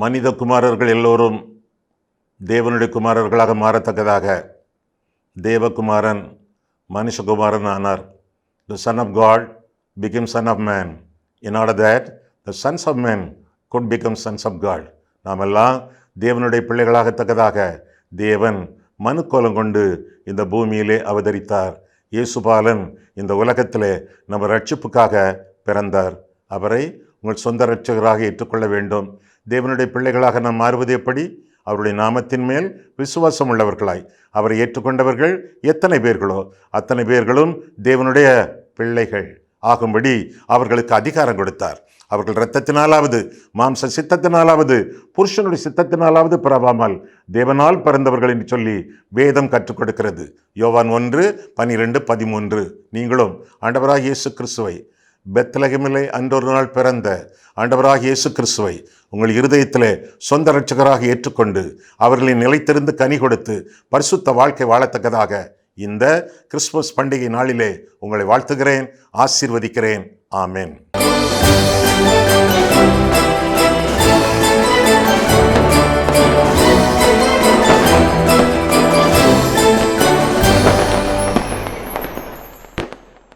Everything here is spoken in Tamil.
மனித குமாரர்கள் எல்லோரும் தேவனுடைய குமாரர்களாக மாறத்தக்கதாக தேவகுமாரன் மனுஷகுமாரன் ஆனார். The son of God become son of man in order that the sons of man could become sons of God நாம் எல்லாம் தேவனுடைய பிள்ளைகளாகத்தக்கதாக தேவன் மனுக்கோலம் கொண்டு இந்த பூமியிலே அவதரித்தார். இயேசுபாலன் இந்த உலகத்திலே நம்ம ரட்சிப்புக்காக பிறந்தார். அவரை உங்கள் சொந்த ரட்சகராக ஏற்றுக்கொள்ள வேண்டும். தேவனுடைய பிள்ளைகளாக நாம் மாறுவது எப்படி? அவருடைய நாமத்தின் மேல் விசுவாசம் உள்ளவர்களாய் அவரை ஏற்றுக்கொண்டவர்கள் எத்தனை பேர்களோ அத்தனை பேர்களும் தேவனுடைய பிள்ளைகள் ஆகும்படி அவர்களுக்கு அதிகாரம் கொடுத்தார். அவர்கள் இரத்தத்தினாலாவது மாம்ச சித்தத்தினாலாவது புருஷனுடைய சித்தத்தினாலாவது பிறவாமல் தேவனால் பிறந்தவர்கள் என்று சொல்லி வேதம் கற்றுக் கொடுக்கிறது. யோவான் ஒன்று பனிரெண்டு பதிமூன்று. நீங்களும் ஆண்டவராக இயேசு கிறிஸ்துவை பெத்லகமிலே அன்றொரு நாள் பிறந்த ஆண்டவராக இயேசு கிறிஸ்துவை உங்கள் இருதயத்திலே சொந்த ரட்சகராக ஏற்றுக்கொண்டு அவர்களின் நிலைத்திருந்து கனி கொடுத்து பரிசுத்த வாழ்க்கை வாழத்தக்கதாக இந்த கிறிஸ்துமஸ் பண்டிகை நாளிலே உங்களை வாழ்த்துகிறேன் ஆசீர்வதிக்கிறேன். ஆமேன்.